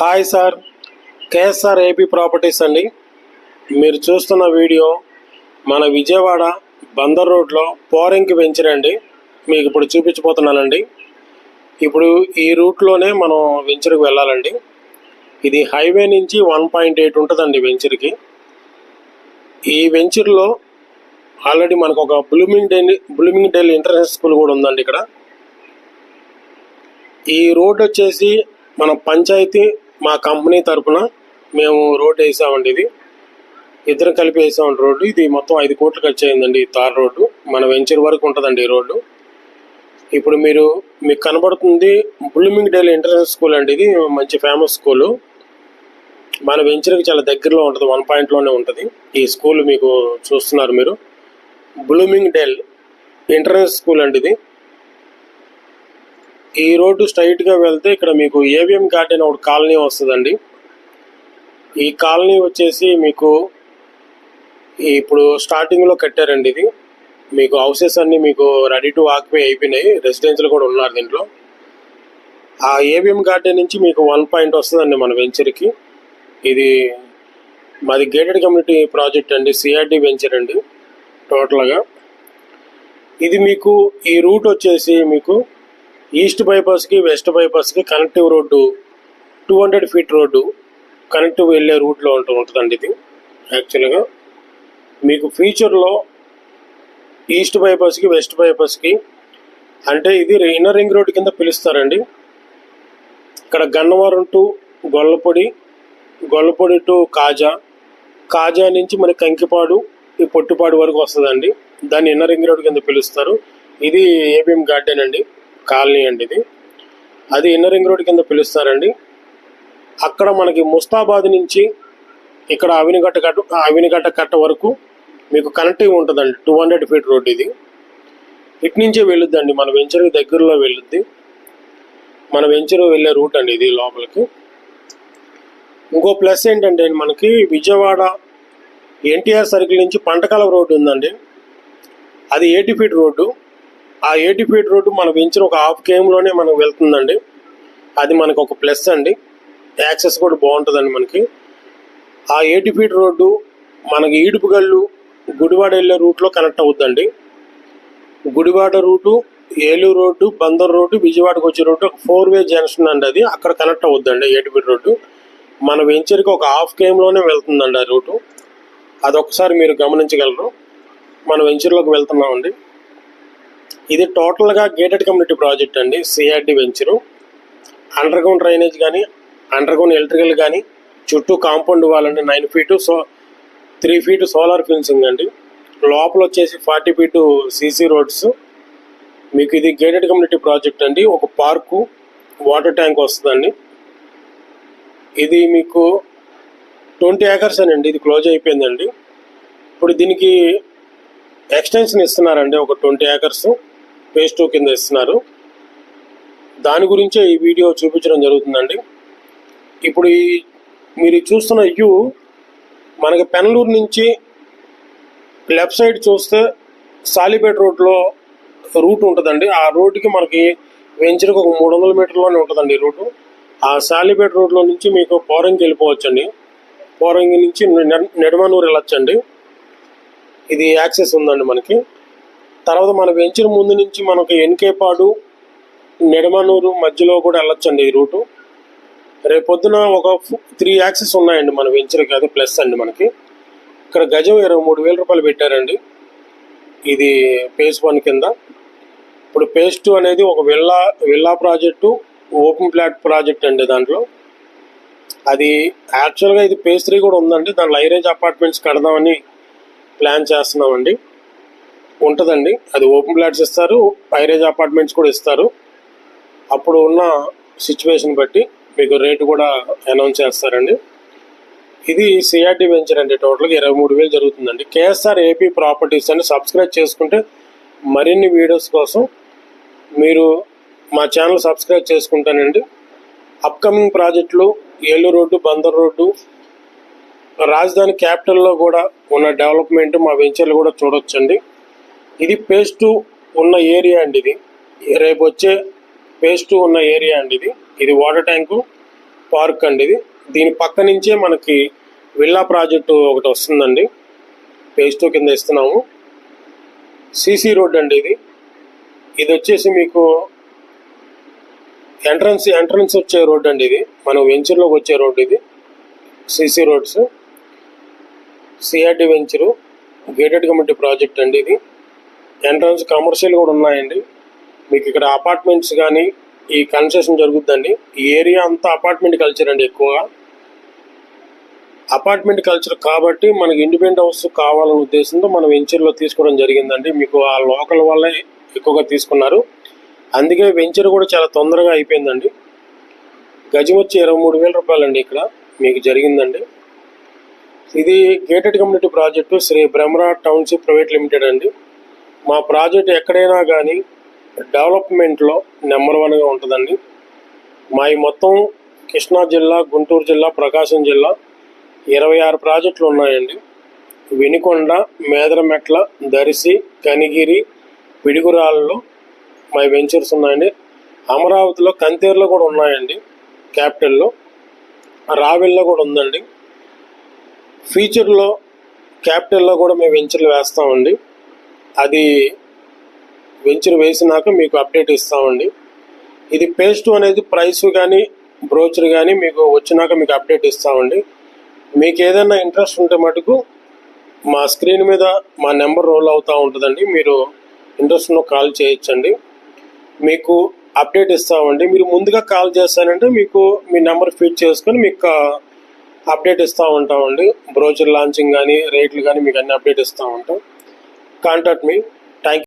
Hi sir. KSR AP properties అండి. మీరు చూస్తున్న వీడియో మన విజయవాడ బందర్ రోడ్లో పోరింగ్కి వెంచరండి మీకు ఇప్పుడు చూపించబోతున్నానండి ఇప్పుడు ఈ రూట్లోనే మనం వెంచర్కి వెళ్ళాలండి. ఇది హైవే నుంచి వన్ పాయింట్ ఎయిట్ ఉంటుందండి వెంచర్కి. ఈ వెంచర్లో ఆల్రెడీ మనకు ఒక blooming dale blooming dale international school కూడా ఉందండి ఇక్కడ. ఈ రోడ్ వచ్చేసి మన పంచాయతీ మా కంపెనీ తరపున మేము రోడ్ వేసామండి ఇది. ఇద్దరం కలిపి వేసామండి రోడ్డు. ఇది మొత్తం ఐదు కోట్లు ఖర్చు అయిందండి ఈ తార్ రోడ్డు. మన వెంచర్ వరకు ఉంటుందండి ఈ రోడ్డు. ఇప్పుడు మీరు మీకు కనబడుతుంది బ్లూమింగ్ డేల్ ఇంటర్నేషనల్ స్కూల్ అండి ఇది. మంచి ఫేమస్ స్కూలు. మన వెంచర్కి చాలా దగ్గరలో ఉంటుంది. వన్ పాయింట్లోనే ఉంటుంది. ఈ స్కూల్ మీకు చూస్తున్నారు మీరు. బ్లూమింగ్ డెల్ ఇంటర్నేషనల్ స్కూల్ అండి ఇది. ఈ రోడ్డు స్ట్రైట్గా వెళ్తే ఇక్కడ మీకు ఏవిఎం గార్డెన్ ఒకటి కాలనీ వస్తుందండి. ఈ కాలనీ వచ్చేసి మీకు ఇప్పుడు స్టార్టింగ్లో కట్టారండి ఇది. మీకు హౌసెస్ అన్నీ మీకు రెడీ టు ఆక్యుపై అయిపోయినాయి. రెసిడెన్షియల్ కూడా ఉన్నారు దీంట్లో. ఆ ఏవిఎం గార్డెన్ నుంచి మీకు వన్ పాయింట్ వస్తుందండి మన వెంచర్కి ఇది మాది గేటెడ్ కమ్యూనిటీ ప్రాజెక్ట్ అండి సిఆర్డి వెంచర్ అండి టోటల్గా ఇది మీకు ఈ రూట్ వచ్చేసి మీకు ఈస్ట్ బైపాస్కి west బైపాస్కి connective road two hundred feet road connective వెళ్ళే రూట్లో ఉంటూ ఉంటుందండి ఇది యాక్చువల్గా. మీకు ఫ్యూచర్లో ఈస్ట్ బైపాస్కి వెస్ట్ బైపాస్కి అంటే ఇది ఇన్నర్ రింగ్ రోడ్ కింద పిలుస్తారండి. ఇక్కడ గన్నవరం టు గొల్లపొడి గొల్లపొడి టు కాజా. కాజా నుంచి మన కంకిపాడు ఈ పొట్టిపాడు వరకు వస్తుందండి. దాన్ని ఇన్నర్ రింగ్ రోడ్ కింద పిలుస్తారు. ఇది ఏబిఎం గార్డెన్ అండి. కాలనీ అండి ఇది. అది ఇన్నర్ రింగ్ రోడ్ కింద పిలుస్తారండి. అక్కడ మనకి ముస్తాబాద్ నుంచి ఇక్కడ అవినిగట్ట కట్ట అవినిగట్ట కట్ట వరకు మీకు కనెక్టివ్ ఉంటుందండి. టూ హండ్రెడ్ ఫీట్ రోడ్ ఇది. ఇటు నుంచే వెళ్ళొద్దండి. మన వెంచర్కి దగ్గరలో వెళ్ళొద్ది. మన వెంచర్ వెళ్ళే రూట్ అండి ఇది లోపలికి. ఇంకో ప్లస్ ఏంటంటే మనకి విజయవాడ ఎన్టీఆర్ సర్కిల్ నుంచి పంటకాల రోడ్డు ఉందండి. అది ఎయిటీ ఫీట్ రోడ్డు. ఆ ఎయిటీ ఫీట్ రోడ్డు మన వెంచర్ ఒక హాఫ్ కేమ్లోనే మనకు వెళ్తుందండి. అది మనకు ఒక ప్లస్ అండి. యాక్సెస్ కూడా బాగుంటుందండి మనకి. ఆ ఎయిటీ ఫీట్ రోడ్డు మనకి ఈడుపుగల్లు గుడివాడ వెళ్ళే రూట్లో connect అవుద్దండి. Gudivada route Eluru road Bandar road విజయవాడకు వచ్చే రోడ్డు ఒక ఫోర్ వే జంక్షన్ అండి అది. అక్కడ కనెక్ట్ అవుద్దండి ఎయిటీ ఫీట్ రోడ్డు. మన వెంచర్కి ఒక హాఫ్ కేమ్లోనే వెళ్తుందండి ఆ రూటు. అదొకసారి మీరు గమనించగలరు. మన వెంచర్లోకి వెళ్తున్నామండి. ఇది టోటల్గా గేటెడ్ కమ్యూనిటీ ప్రాజెక్ట్ అండి సిఆర్డి వెంచరు అండర్గ్రౌండ్ డ్రైనేజ్ కానీ అండర్గ్రౌండ్ ఎలక్ట్రికల్ కానీ చుట్టూ కాంపౌండ్ ఇవ్వాలండి nine feet so three feet solar fencing అండి. లోపల వచ్చేసి ఫార్టీ ఫీటు సీసీ రోడ్స్ మీకు ఇది గేటెడ్ కమ్యూనిటీ ప్రాజెక్ట్ అండి. ఒక పార్కు వాటర్ ట్యాంక్ వస్తుందండి. ఇది మీకు ట్వంటీ ఏకర్స్ అండి ఇది క్లోజ్ అయిపోయిందండి. ఇప్పుడు దీనికి ఎక్స్టెన్షన్ ఇస్తున్నారండి ఒక ట్వంటీ ఏకర్స్ ఫేజ్ కింద ఇస్తున్నారు. దాని గురించే ఈ వీడియో చూపించడం జరుగుతుందండి. ఇప్పుడు ఈ మీరు చూస్తున్న యూ మనకి పెనలూరు నుంచి లెఫ్ట్ సైడ్ చూస్తే సాలిపేట రోడ్లో రూట్ ఉంటుందండి. ఆ రోడ్డుకి మనకి వెంచర్కి ఒక మూడు వందల మీటర్లోనే ఉంటుందండి ఈ రూటు. ఆ సాలిపేట రోడ్లో నుంచి మీకు పోరంగి వెళ్ళిపోవచ్చండి. పోరంగి నుంచి నెడమనూరు వెళ్ళొచ్చండి. ఇది యాక్సెస్ ఉందండి మనకి. తర్వాత మన వెంచర్ ముందు నుంచి మనకు ఎన్కేపాడు నిడమనూరు మధ్యలో కూడా వెళ్ళొచ్చండి ఈ రూటు. రేపొద్దున ఒక త్రీ యాక్సెస్ ఉన్నాయండి మన వెంచర్కి అది ప్లస్ అండి మనకి. ఇక్కడ గజం ఇరవై మూడు వేల రూపాయలు పెట్టారండి. ఇది పేజ్ వన్ కింద. ఇప్పుడు పేజ్ టూ అనేది ఒక villa villa project open plot project అండి దాంట్లో. అది యాక్చువల్గా ఇది పేజ్ త్రీ కూడా ఉందండి. దాంట్లో లైరేజ్ అపార్ట్మెంట్స్ కడదామని ప్లాన్ చేస్తున్నామండి. ఉంటుందండి. అది ఓపెన్ ప్లాట్స్ ఇస్తారు పైరేజ్ అపార్ట్మెంట్స్ కూడా ఇస్తారు. అప్పుడు ఉన్న సిచ్యువేషన్ బట్టి మీకు రేటు కూడా అనౌన్స్ చేస్తారండి. ఇది సిఆర్డి వెంచర్ అండి టోటల్గా ఇరవై మూడు వేలు జరుగుతుందండి. కేఎస్ఆర్ ఏపీ ప్రాపర్టీస్ అని సబ్స్క్రైబ్ చేసుకుంటే మరిన్ని వీడియోస్ కోసం మీరు మా ఛానల్ సబ్స్క్రైబ్ చేసుకుంటానండి. అప్కమింగ్ ప్రాజెక్టులు ఏలూరు రోడ్డు బందర్ రోడ్డు రాజధాని క్యాపిటల్లో కూడా ఉన్న డెవలప్మెంట్ మా వెంచర్లు కూడా చూడొచ్చండి. ఇది పేస్ట్ టూ ఉన్న ఏరియా అండి ఇది. రేపు వచ్చే పేస్ట్ టూ ఉన్న ఏరియా అండి ఇది. ఇది వాటర్ ట్యాంకు పార్క్ అండి ఇది. దీని పక్క నుంచే మనకి విల్లా ప్రాజెక్టు ఒకటి వస్తుందండి. పేస్ట్ టూ కింద ఇస్తున్నాము సిసి రోడ్ అండి ఇది. ఇది వచ్చేసి మీకు ఎంట్రన్స్ ఎంట్రన్స్ వచ్చే రోడ్ అండి ఇది. మనం వెంచర్లోకి వచ్చే రోడ్ ఇది. CC roads CRD venture gated committee project అండి ఇది. ఎంట్రన్స్ కమర్షియల్ కూడా ఉన్నాయండి. మీకు ఇక్కడ అపార్ట్మెంట్స్ కానీ ఈ కన్స్ట్రక్షన్ జరుగుద్దండి. ఈ ఏరియా అంతా అపార్ట్మెంట్ కల్చర్ అండి ఎక్కువగా. అపార్ట్మెంట్ కల్చర్ కాబట్టి మనకి ఇండిపెండెంట్ హౌస్ కావాలనే ఉద్దేశంతో మనం వెంచర్లో తీసుకోవడం జరిగిందండి. మీకు ఆ లోకల్ వాళ్ళే ఎక్కువగా తీసుకున్నారు. అందుకే వెంచర్ కూడా చాలా తొందరగా అయిపోయిందండి. గజం వచ్చి ఇరవై మూడు వేల రూపాయలండి ఇక్కడ మీకు జరిగిందండి. ఇది gated community project Shri Brahmara township private limited అండి. మా ప్రాజెక్ట్ ఎక్కడైనా కానీ డెవలప్మెంట్లో నెంబర్ వన్గా ఉంటుందండి. మా ఈ మొత్తం కృష్ణా జిల్లా గుంటూరు జిల్లా ప్రకాశం జిల్లా ఇరవై ఆరు ప్రాజెక్టులు ఉన్నాయండి. వినికొండ మేదరమెట్ల దరిసి కనిగిరి పిడుగురాళ్ళలో మా వెంచర్స్ ఉన్నాయండి. అమరావతిలో కంతేరులో కూడా ఉన్నాయండి క్యాపిటల్లో. రావెల్లో కూడా ఉందండి. ఫ్యూచర్లో క్యాపిటల్లో కూడా మేము వెంచర్లు వేస్తామండి. అది వెంచర్ వేసినాక మీకు అప్డేట్ ఇస్తామండి. ఇది పేస్ట్ అనేది ప్రైస్ కానీ బ్రోచర్ కానీ మీకు వచ్చినాక మీకు అప్డేట్ ఇస్తామండి. మీకు ఏదైనా ఇంట్రెస్ట్ ఉంటే మటుకు మా స్క్రీన్ మీద మా నెంబర్ రోల్ అవుతూ ఉంటుందండి. మీరు ఇంట్రెస్ట్ను కాల్ చేయొచ్చండి. మీకు అప్డేట్ ఇస్తామండి. మీరు ముందుగా కాల్ చేస్తానంటే మీకు మీ నెంబర్ ఫీడ్ చేసుకొని మీకు అప్డేట్ ఇస్తూ ఉంటామండి. బ్రోచర్ లాంచింగ్ కానీ రేట్లు కానీ మీకు అన్ని అప్డేట్ ఇస్తూ ఉంటాం. Contact me